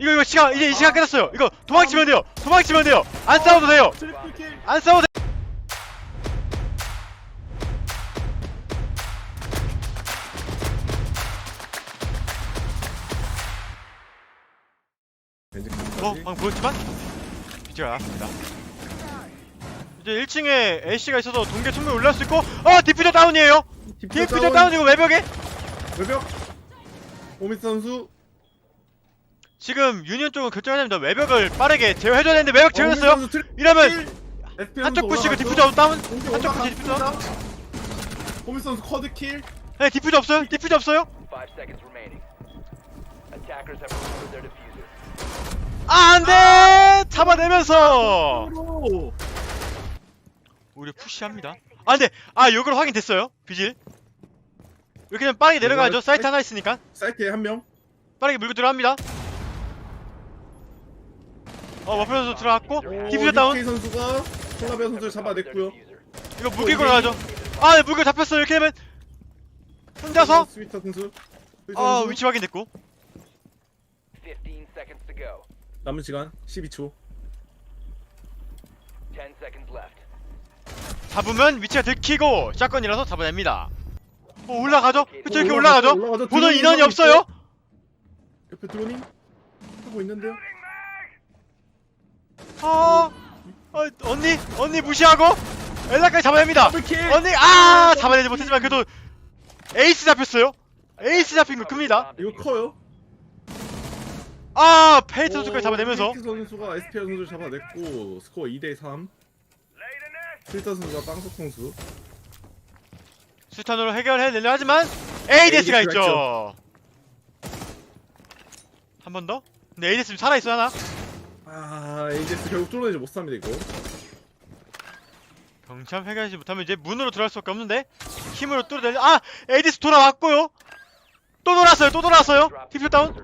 이거 이거 시간 이제 이 시간 끝났어요 이거 도망치면 돼요 도망치면 돼요 안 싸워도 돼요 트리플 킬. 안 싸워도 돼 어, 방금 보였지만 비지가 나왔습니다. 이제 1층에 애쉬가 있어서 동계 충분히 올라올 수 있고 어! 디퓨저 다운이에요! 디퓨저 다운이고 외벽에 외벽. 오미스 선수. 지금 유니언 쪽은 결정해야 됩니다. 외벽을 빠르게 제어해줘야 되는데 외벽 제어했어요. 트리- 이러면 한쪽 부시고 올라갔죠. 디퓨저 다운 한쪽 부시. 디퓨저 오미스 선수 커드 킬. 네 디퓨저 없어요? 디퓨저 없어요? 아 안돼! 잡아내면서 오. 우리 푸시합니다. 아 근데 아 이걸 확인됐어요. 비질 이렇게 되면 빠르게 내려가야죠. 사이트 하나 있으니까 사이트에 한 명. 빠르게 물고 들어갑니다. 어 머플 선수 들어갔고 오, 디퓨저 다운 선수가 콜라베 선수를 잡아냈고요. 이거 물기고 나가죠. 아 네, 물고 잡혔어요. 이렇게 되면 혼자서 스위터 선수. 스위터 아 선수. 위치 확인됐고 15 seconds to go. 남은 시간 12초. 10 seconds left. 잡으면 위치가 들키고 샷건이라서 잡아냅니다. 어 올라가죠? 그쵸 이렇게 오, 올라가죠? 드론이 인원이 있어요. 없어요? 옆에 드로닝 하고 있는데요. 아 어, 언니 언니 무시하고 엘라까지 잡아냅니다. 언니 아 잡아내지 못했지만 그래도 에이스 잡혔어요. 에이스 잡힌 거 큽니다. 이거 커요. 아 페이트 선수까지 잡아내면서 페이트 선수가 SPR 선수를 잡아냈고 스코어 2대 3. 필터 선수가 빵석 선수. 수탄으로 해결해내려 하지만 ADS가 있죠. 한 번 더? 근데 ADS 지금 살아있어 하나? 아 AJS 결국 뚫어내지 못합니다 이거. 병참 해결하지 못하면 이제 문으로 들어갈 수밖에 없는데 힘으로 뚫어내려 아! ADS 돌아왔고요 또 돌았어요 또 돌아왔어요 디퓨 다운.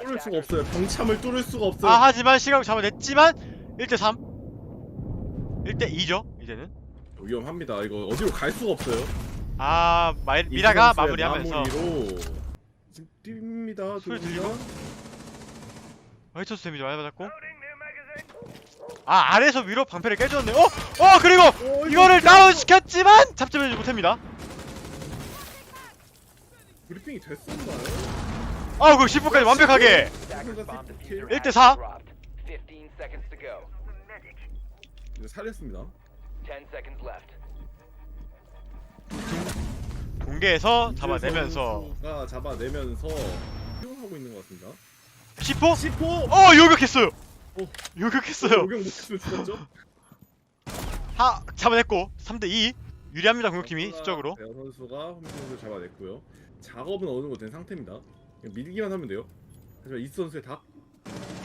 뚫을 수가 없어요. 병참을 뚫을 수가 없어요. 아 하지만 시각을 잡아냈지만 1대3 1대2죠 이제는 위험합니다. 이거 어디로 갈 수가 없어요. 아 마, 미라가 마무리하면서 마무리로 지금 뜁니다. 소리 들어옵니다. 화이트스 데미지 많이 받았고 아 아래에서 위로 방패를 깨줬네 어! 어 그리고 어, 이거를 진짜 다운 시켰지만 잡지하지 못합니다 브리핑이 됐었나요? 아우 그 10분까지 완벽하게 Attackers bomb diffuser 1대 has 4. dropped. 15 seconds to go. 이거 살렸습니다. 10 seconds left. 공개에서 잡아내면서 가 잡아내면서 수용하고 있는 것 같습니다. 10호? 10호. 어 요격했어요 오. 요격했어요 요경 못했으면 죽었죠? 하 잡아냈고 3대 2 유리합니다 공격팀이 수적으로 대현 선수가 홈 선수를 잡아냈고요. 작업은 어느 정도 된 상태입니다. 그냥 밀기만 하면 돼요. 하지만 이스 선수의 닭.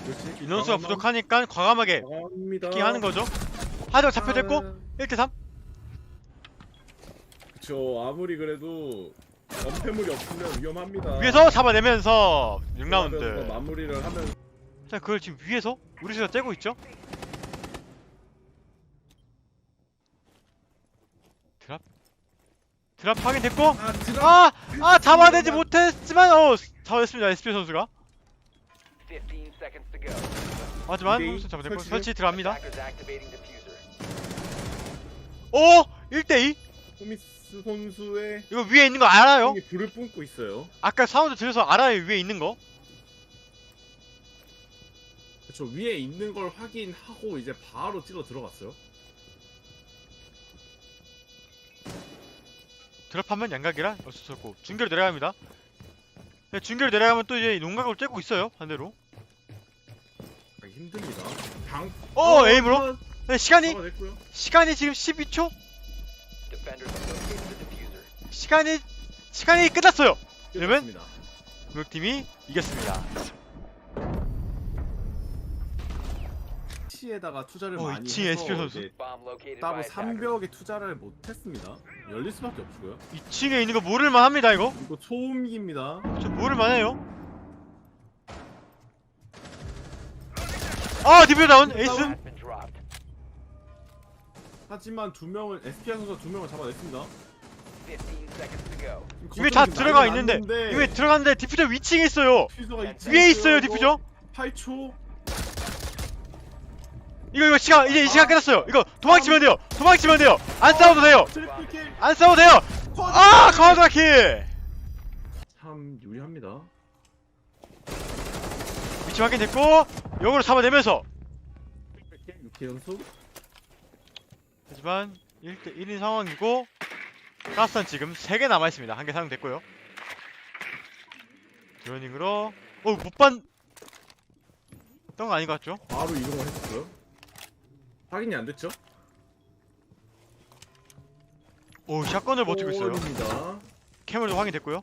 그렇지. 인원수가 부족하니까 과감하게 과감합니다. 피킹하는 거죠 하지만 잡혀됐고 아, 1대 3 그쵸. 아무리 그래도 원패물이 없으면 위험합니다. 위에서 잡아내면서 그러면서 6라운드 마무리를 하면 자 그걸 지금 위에서 우리 수가 째고 있죠 드랍 드랍 확인됐고 아. 아! 아 잡아내지 못했지만 어 잡아냈습니다 SP 선수가 15 seconds to go. 하지만 오케이, 잡아냈고 설치. 설치 들어갑니다 Attackers activating diffuser. 오! 1대2 호미스 선수의 이거 위에 있는 거 알아요 형이 불을 뿜고 있어요. 아까 사운드 들려서 알아요 위에 있는 거 그쵸 위에 있는 걸 확인하고 이제 바로 찔러 들어갔어요. 드랍하면 양각이라 어쩔 수 없고 중계로 내려갑니다 네, 중계로 내려가면 또 이제 농각을 쬐고 있어요 반대로 아, 힘듭니다. 강. 어, 에임으로? 네, 시간이 잡아냈고요. 시간이 지금 12초 시간이 시간이 끝났어요? 끝났습니다. 공격팀이 이겼습니다 시에다가 투자를 어, 많이 2층에 해서 SP 선수. 이제 따로 by attackers. 3벽에 투자를 못했습니다. 열릴 수밖에 없고요. 2층에 있는 거 모를만 합니다 이거 이거 초음기입니다. 저 모를만 해요 아 디뷰 다운 에이스. 하지만 두 명을 SPR 선수가 두 명을 잡아냈습니다. 이미 다 들어가 있는데 이미 들어갔는데 디퓨저 위층에 있어요. 디퓨저가 위에 있어요. 디퓨저? 8초. 이거 이거 시간 이제 이 시간 끝났어요. 이거 도망치면 돼요. 도망치면 돼요. 안 싸워도 돼요. 트리플 킬. 안 싸워도 돼요. 아 카운터킬. 참 유리합니다. 위치 확인됐고 역으로 잡아내면서. 유키 선수 하지만 1대 1인 상황이고 가스탄 지금 3개 남아있습니다. 한 개 사용됐고요. 드로닝으로. 어 못반 던거 아닌 것 같죠? 바로 이동을 했었고요? 확인이 안 됐죠? 오 샷건을 버티고 있어요. 골입니다. 캐물도 확인됐고요.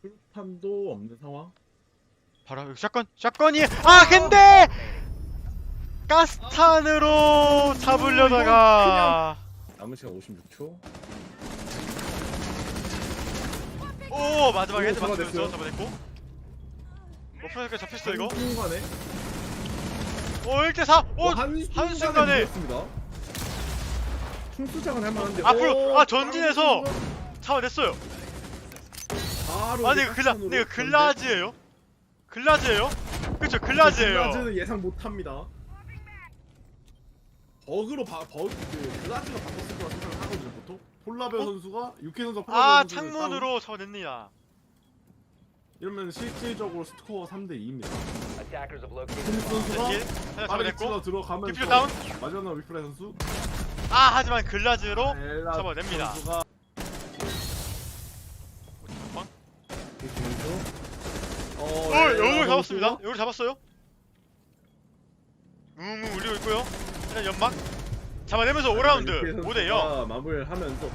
술탄도 없는 상황. 바로 여기 샷건 샷건이 아 근데 가스탄으로 잡으려다가 남은 시간 56초. 오 마지막에 오, 헤드 맞으면서 잡아냈어요. 잡아냈고. 뭐 프로젝트 잡혔어 이거? 한순간에. 오 1대4 오 한순간에 한순간에. 충수작은 할만한데 앞으로, 오, 아, 전진해서 잡아냈어요. 바로 아 근데 이거 글라 근데 이거 글라즈예요? 글라즈예요? 그쵸 글라즈예요. 글라즈는 예상 못합니다 버그로 바, 버그 그 글라즈가 바꿨을 거라 생각을 하거든요 보통? 폴라베 어? 선수가 육회 선수가 폴라베 아 선수를 다운- 창문으로 잡아냈니다. 이러면 실질적으로 스코어 3대 2입니다. Attackers have located 톰 the bomb. 선수가 킬 하나 빠르게 들어가면서 디퓨저 다운. 마지막 위플레 선수. 아 하지만 글라즈로 엘라 잡아냅니다. 선수가 방? 어, 어 엘라 잡았습니다. 선수가 여우를 잡았어요? 웅웅 울리고 있고요 일단 연막 잡아내면서 5라운드. 육회 5대0 선수가 마무리를 하면서.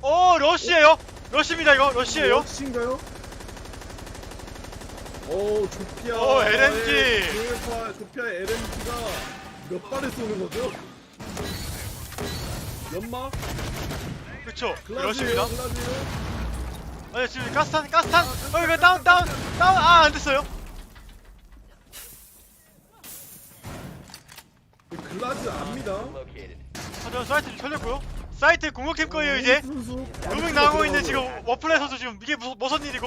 오 러쉬에요? 러쉬입니다 이거. 러쉬에요. 역시인가요? 오 조피아. 오, LMG. 조피아 조피아 LMG가 몇 발을 쏘는 거죠? 연마 그쵸. 러쉬입니다. 글라즈예요 아니 지금 가스탄 가스탄. 어 이거 다운 다운 다운. 아 안됐어요 Located. 하지만 사이트 좀 털렸고요. 사이트 공격팀 거예요 이제. 루밍 나오고 있는 지금 워플레 선수 지금 이게 무슨 무슨 일이고?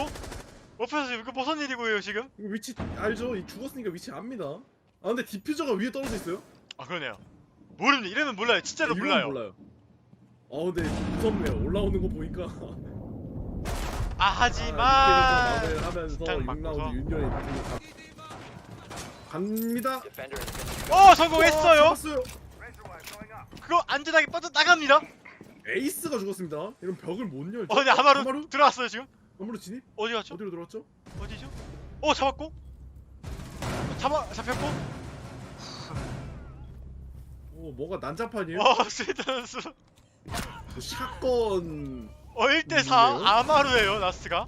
워플레 선수 이거 무슨 일이고요 지금? 이거 위치 알죠? 이 죽었으니까 위치 압니다. 아 근데 디퓨저가 위에 떨어져 있어요? 아 그러네요. 모릅니다. 이러면 몰라요. 진짜로 이건 몰라요. 몰라요. 아 근데 무섭네요. 올라오는 거 보니까. 아 하지만. 마무리를 하면서 스탄 맞고서. 6라운드 윤열이 갑니다. 어 성공했어요. 잡았어요. 그거 안전하게 빠져나갑니다 에이스가 죽었습니다 이런 벽을 못 열죠 어 근데 아마루 아마루? 들어왔어요 지금 아마루 진입? 어디 갔죠? 어디로 들어왔죠? 어디죠? 어 잡았고 잡아 잡혔고 오 뭐가 난장판이에요? 어 스위트 선수 그 샷건 어 1대4 누구예요? 아마루예요 라스트가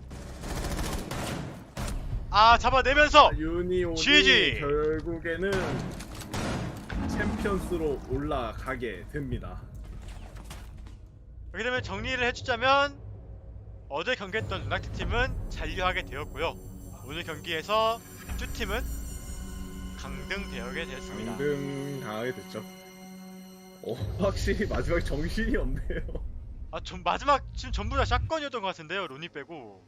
아 잡아내면서 유니온이 GG. 결국에는 챔피언스로 올라가게 됩니다. 이렇게 되면 정리를 해주자면 어제 경기했던 루나틱 팀은 잔류하게 되었고요. 오늘 경기에서 쭈 팀은 강등 되게 되었습니다. 강등 당하게 됐죠. 어 확실히 마지막에 정신이 없네요. 아 좀 마지막 지금 전부 다 샷건이었던 것 같은데요 로니 빼고